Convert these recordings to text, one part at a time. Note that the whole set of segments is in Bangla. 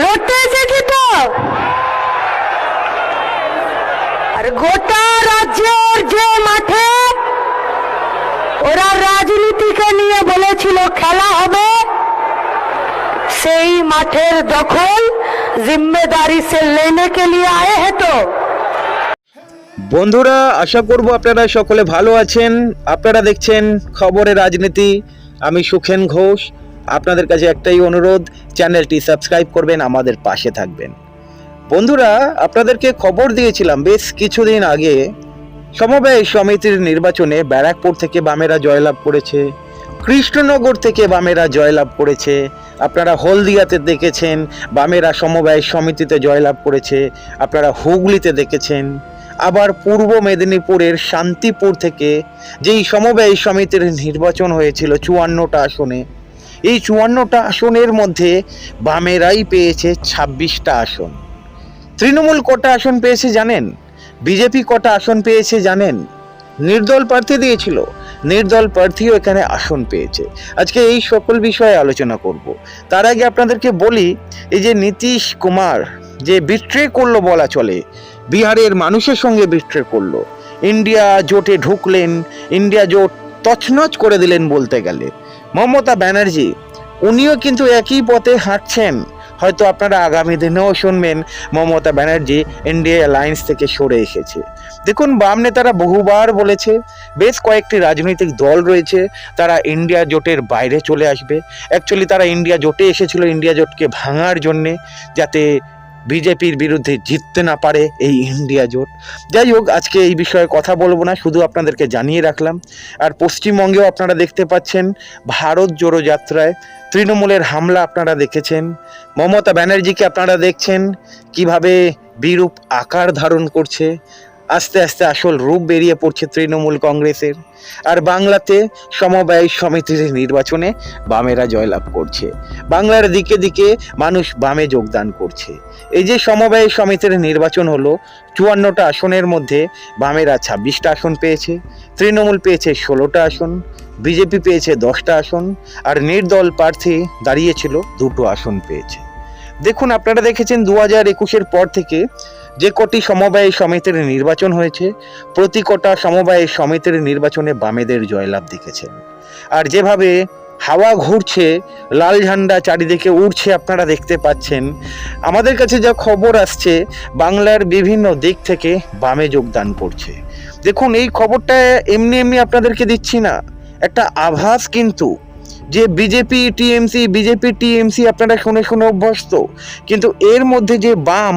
লড়তে এসেছি তো। আর গোটা রাজ্যের যে মাঠে ওরা রাজনীতিকে নিয়ে বলেছিল খেলা হবে, সেই মাঠের দখল জিম্মেদারি সে লেনে কে লিয়ে আয়ে হে তো। বন্ধুরা, আশা করব আপনারা সকলে ভালো আছেন। আপনারা দেখছেন খবরে রাজনীতি। আমি সুখেন ঘোষ। আপনাদের কাছে একটাই অনুরোধ, চ্যানেলটি সাবস্ক্রাইব করবেন, আমাদের পাশে থাকবেন। বন্ধুরা, আপনাদেরকে খবর দিয়েছিলাম বেশ কিছুদিন আগে, সমবায় সমিতির নির্বাচনে ব্যারাকপুর থেকে বামেরা জয়লাভ করেছে, কৃষ্ণনগর থেকে বামেরা জয়লাভ করেছে, আপনারা হলদিয়াতে দেখেছেন, বামেরা সমবায় সমিতিতে জয়লাভ করেছে, আপনারা হুগলিতে দেখেছেন, আবার পূর্ব মেদিনীপুরের শান্তিপুর থেকে যেই সমবায় সমিতির নির্বাচন হয়েছিল চুয়ান্নটা আসনে এই চুয়ান্নটা আসনের মধ্যে বামেরাই পেয়েছে ছাব্বিশটা আসন। তৃণমূল কটা আসন পেয়েছে জানেন? বিজেপি কটা আসন পেয়েছে জানেন? নির্দল প্রার্থী দিয়েছিল। নির্দল প্রার্থীও এখানে আসন পেয়েছে। আজকে এই সকল বিষয়ে আলোচনা করব। তার আগে আপনাদেরকে বলি, এই যে নীতিশ কুমার যে বিট্রে করল বলা চলে, বিহারের মানুষের সঙ্গে বিট্রে করল। ইন্ডিয়া জোটে ঢুকলেন, ইন্ডিয়া জোট তছনছ করে দিলেন বলতে গেলে। মমতা ব্যানার্জি, উনিও কিন্তু একই পথে হাঁটছেন। হয়তো আপনারা আগামী দিনেও শুনবেন মমতা ব্যানার্জি ইন্ডিয়া অ্যালায়েন্স থেকে সরে এসেছে। দেখুন, বাম নেতারা বহুবার বলেছে, বেশ কয়েকটি রাজনৈতিক দল রয়েছে, তারা ইন্ডিয়া জোটের বাইরে চলে আসবে। অ্যাকচুয়ালি তারা ইন্ডিয়া জোটে এসেছিল ইন্ডিয়া জোটকে ভাঙার জন্যে, যাতে বিজেপির বিরুদ্ধে জিততে না পারে এই ইন্ডিয়া জোট। যাই হোক, আজকে এই বিষয়ে কথা বলব না, শুধু আপনাদেরকে জানিয়ে রাখলাম। আর পশ্চিমবঙ্গেও আপনারা দেখতে পাচ্ছেন, ভারত জোড়ো যাত্রায় তৃণমূলের হামলা আপনারা দেখেছেন। মমতা ব্যানার্জিকে আপনারা দেখছেন, কীভাবে বিরূপ আকার ধারণ করছে। আস্তে আস্তে আসল রূপ বেরিয়ে পড়ছে তৃণমূল কংগ্রেসের। আর বাংলাতে সমবায় সমিতির নির্বাচনে বামেরা জয়লাভ করছে। বাংলার দিকে দিকে মানুষ বামে যোগদান করছে। এই যে সমবায় সমিতির নির্বাচন হলো, চুয়ান্নটা আসনের মধ্যে বামেরা ছাব্বিশটা আসন পেয়েছে, তৃণমূল পেয়েছে ষোলোটা আসন, বিজেপি পেয়েছে দশটা আসন, আর নির্দল প্রার্থী দাঁড়িয়েছিল দুটো আসন পেয়েছে। দেখুন, আপনারা দেখেছেন দু হাজার একুশের পর থেকে যে কটি সমবায় সমিতির নির্বাচন হয়েছে, প্রতি কটা সমবায় সমিতির নির্বাচনে বামেদের জয়লাভ দেখেছেন। আর যেভাবে হাওয়া ঘুরছে, লাল ঝান্ডা চারিদিকে উড়ছে আপনারা দেখতে পাচ্ছেন, আমাদের কাছে যা খবর আসছে, বাংলার বিভিন্ন দিক থেকে বামে যোগদান করছে। দেখুন, এই খবরটা এমনি এমনি আপনাদেরকে দিচ্ছি না, একটা আভাস কিন্তু যে বিজেপি টিএমসি বিজেপি টিএমসি আপনারা শুনে শুনে অভ্যস্ত। কিন্তু এর মধ্যে যে বাম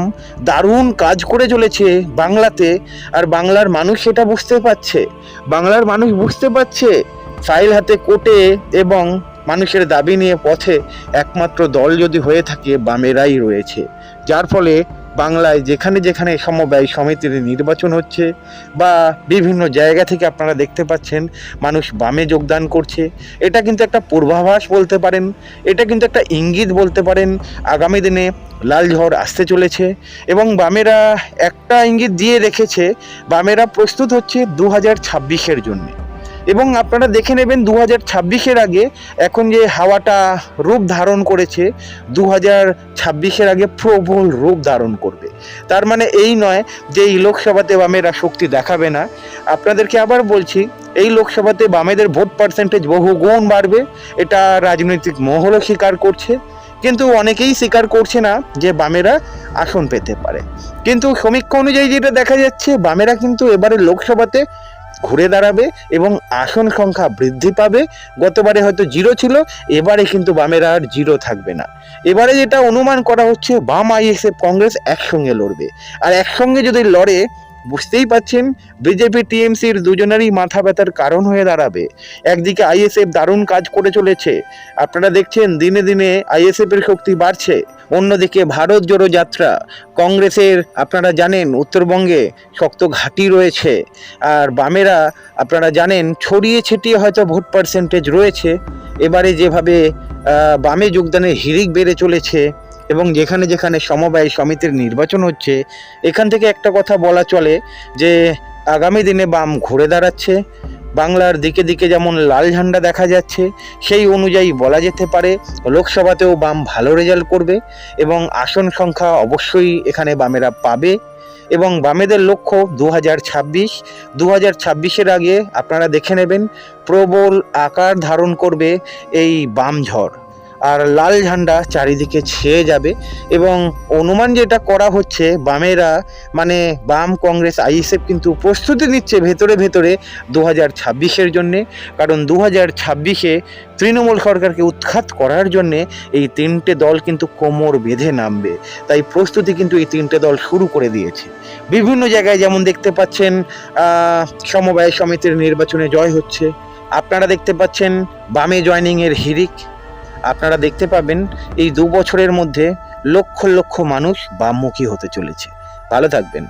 দারুণ কাজ করে চলেছে বাংলাতে, আর বাংলার মানুষ সেটা বুঝতে পারছে। বাংলার মানুষ বুঝতে পারছে ফাইল হাতে কোটে এবং মানুষের দাবি নিয়ে পথে একমাত্র দল যদি হয়ে থাকে বামেরাই রয়েছে। যার ফলে বাংলায় যেখানে যেখানে সমবায় সমিতির নির্বাচন হচ্ছে বা বিভিন্ন জায়গা থেকে আপনারা দেখতে পাচ্ছেন মানুষ বামে যোগদান করছে। এটা কিন্তু একটা পূর্বাভাস বলতে পারেন, এটা কিন্তু একটা ইঙ্গিত বলতে পারেন, আগামী দিনে লাল ঝড় আসতে চলেছে এবং বামেরা একটা ইঙ্গিত দিয়ে রেখেছে, বামেরা প্রস্তুত হচ্ছে দু হাজার ছাব্বিশের জন্যে। এবং আপনারা দেখে নেবেন দু হাজার ছাব্বিশের আগে এখন যে হাওয়াটা রূপ ধারণ করেছে দু হাজার ছাব্বিশের আগে প্রবল রূপ ধারণ করবে। তার মানে এই নয় যে এই লোকসভাতে বামেরা শক্তি দেখাবে না। আপনাদেরকে আবার বলছি, এই লোকসভাতে বামেদের ভোট পার্সেন্টেজ বহু গুণ বাড়বে। এটা রাজনৈতিক মহলও স্বীকার করছে। কিন্তু অনেকেই স্বীকার করছে না যে বামেরা আসন পেতে পারে। কিন্তু সমীক্ষা অনুযায়ী যেটা দেখা যাচ্ছে, বামেরা কিন্তু এবারে লোকসভাতে ঘুরে দাঁড়াবে এবং আসন সংখ্যা বৃদ্ধি পাবে। গতবারে হয়তো জিরো ছিল, এবারে কিন্তু বামের আর জিরো থাকবে না। এবারে যেটা অনুমান করা হচ্ছে, বাম আইএসএফ কংগ্রেস একসঙ্গে লড়বে। আর একসঙ্গে যদি লড়ে বুঝতেই পাচ্ছেন বিজেপি টিএমসির দুজনেরই মাথা ব্যথার কারণ হয়ে দাঁড়াবে। একদিকে আইএসএফ দারুণ কাজ করে চলেছে, আপনারা দেখছেন দিনে দিনে আইএসএফ এর শক্তি বাড়ছে, অন্যদিকে ভারত জোড়ো যাত্রা, কংগ্রেসের আপনারা জানেন উত্তরবঙ্গে শক্ত ঘাঁটি রয়েছে, আর বামেরা আপনারা জানেন ছড়িয়ে ছিটিয়ে হয়তো ভোট পার্সেন্টেজ রয়েছে, এবারে যেভাবে বামে যোগদানের হিড়িক বেড়ে চলেছে এবং যেখানে যেখানে সমবায় সমিতির নির্বাচন হচ্ছে, এখান থেকে একটা কথা বলা চলে যে, আগামী দিনে বাম ঘুরে দাঁড়াচ্ছে। বাংলার দিকে দিকে যেমন লাল ঝান্ডা দেখা যাচ্ছে, সেই অনুযায়ী বলা যেতে পারে লোকসভাতেও বাম ভালো রেজাল্ট করবে এবং আসন সংখ্যা অবশ্যই এখানে বামেরা পাবে। এবং বামেদের লক্ষ্য দু হাজার ছাব্বিশ। দু হাজার ছাব্বিশের আগে আপনারা দেখে নেবেন প্রবল আকার ধারণ করবে এই বাম ঝড়। আর লাল ঝান্ডা চারিদিকে ছেয়ে যাবে এবং অনুমান যেটা করা হচ্ছে, বামেরা মানে বাম কংগ্রেস, আইএসএফ কিন্তু প্রস্তুতি নিচ্ছে ভেতরে ভেতরে দু হাজার ছাব্বিশের জন্যে। কারণ দু হাজার ছাব্বিশে তৃণমূল সরকারকে উৎখাত করার জন্যে এই তিনটে দল কিন্তু কোমর বেঁধে নামবে। তাই প্রস্তুতি কিন্তু এই তিনটে দল শুরু করে দিয়েছে। বিভিন্ন জায়গায় যেমন দেখতে পাচ্ছেন সমবায় সমিতির নির্বাচনে জয় হচ্ছে। আপনারা দেখতে পাচ্ছেন বামে জয়নিংয়ের হিরিক আপনারা দেখতে পাবেন এই দু বছরের মধ্যে লক্ষ লক্ষ মানুষ বামমুখী হতে চলেছে। ভালো থাকবেন।